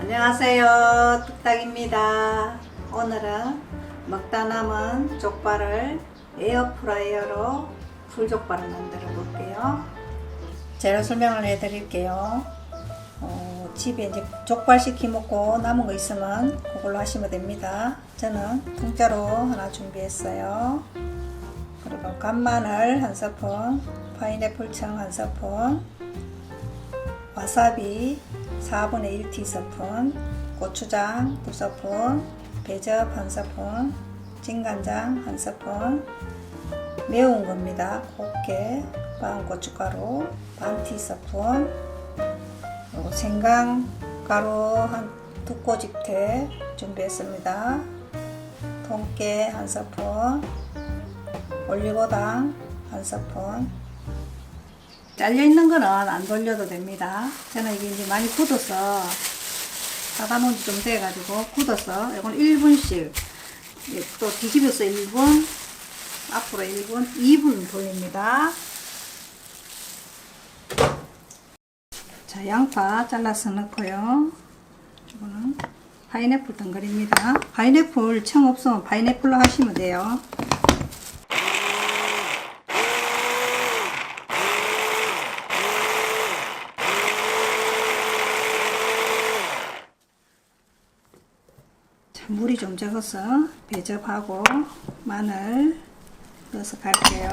안녕하세요. 뚝딱입니다. 오늘은 먹다 남은 족발을 에어프라이어로 풀족발을 만들어 볼게요. 재료 설명을 해드릴게요. 어, 집에 이제 족발 시키 먹고 남은 거 있으면 그걸로 하시면 됩니다. 저는 통짜로 하나 준비했어요. 그리고 간마늘 한 스푼, 파인애플 청 한 스푼, 와사비 4분의 1티스푼, 고추장 2스푼, 배즙 1스푼, 진간장 1스푼, 매운 겁니다. 곱게 반 고춧가루 반 티스푼, 그리고 생강가루 한 두 꼬집대 준비했습니다. 통깨 한 스푼, 올리고당 한 스푼, 잘려 있는 거는 안 돌려도 됩니다. 저는 이게 이제 많이 굳어서 사다 놓은 지 좀 돼가지고 굳어서 이건 1분씩 또 뒤집어서 1분 앞으로 1분 2분 돌립니다. 자 양파 잘라서 넣고요. 이거는 파인애플 덩어리입니다. 파인애플 청 없으면 파인애플로 하시면 돼요. 자, 물이 좀 적어서 배접하고 마늘 넣어서 갈게요.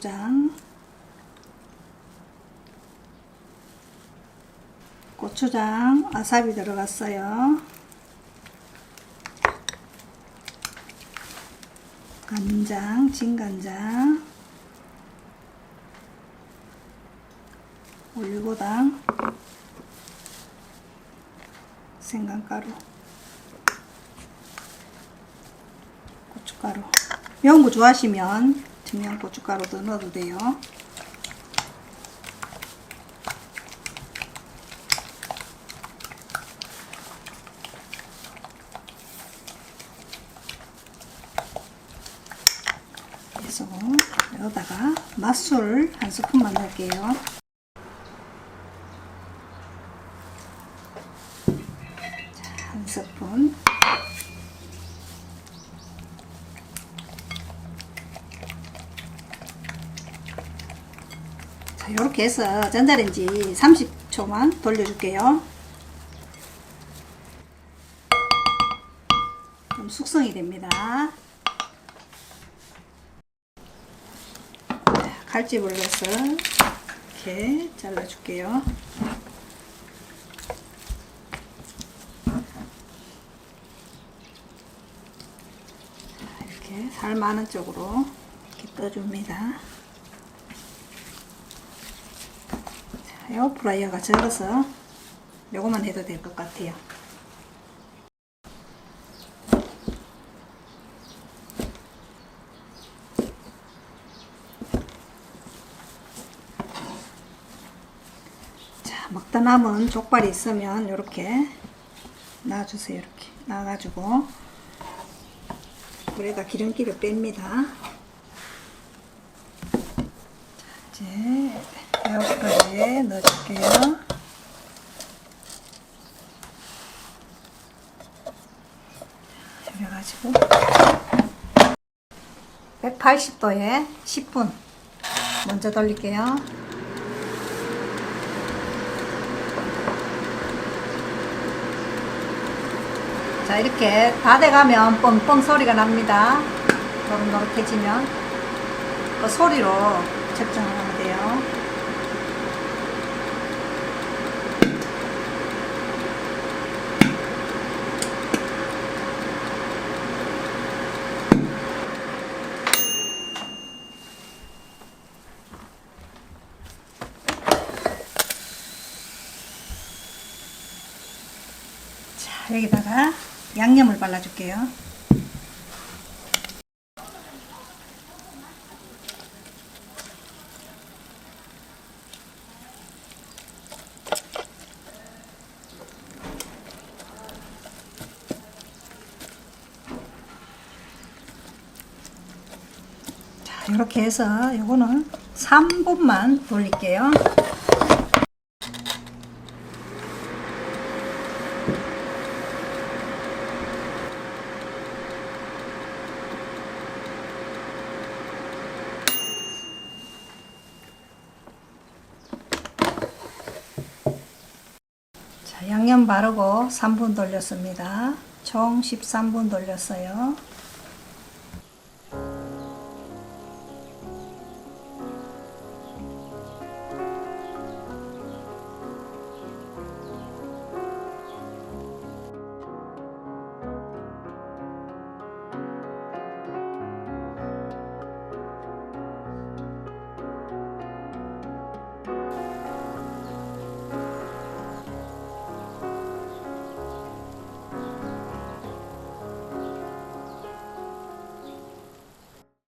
고추장 고추장, 와사비 들어갔어요. 간장, 진간장, 올리고당, 생강가루, 고춧가루. 매운 거 좋아하시면 청양 고춧가루 더 넣어도 돼요. 그래서 여기다가 맛술 한 스푼만 넣을게요. 자, 한 스푼. 이렇게 해서 전자레인지 30초만 돌려줄게요. 좀 숙성이 됩니다. 칼집을 넣어서 이렇게 잘라줄게요. 이렇게 살 많은 쪽으로 이렇게 떠줍니다. 에어프라이어가 적어서 요거만 해도 될 것 같아요. 자, 먹다 남은 족발이 있으면 이렇게 놔주세요. 이렇게 놔가지고 물에다 기름기를 뺍니다. 자, 이제 에어프라이어에 넣어줄게요. 그래가지고. 180도에 10분. 먼저 돌릴게요. 자 이렇게 다 돼가면 뻥뻥 소리가 납니다. 노릇노릇해지면. 그 소리로 측정하면 돼요 자 여기다가 양념을 발라줄게요. 자, 이렇게 해서 요거는 3분만 돌릴게요. 자, 양념 바르고 3분 돌렸습니다. 총 13분 돌렸어요.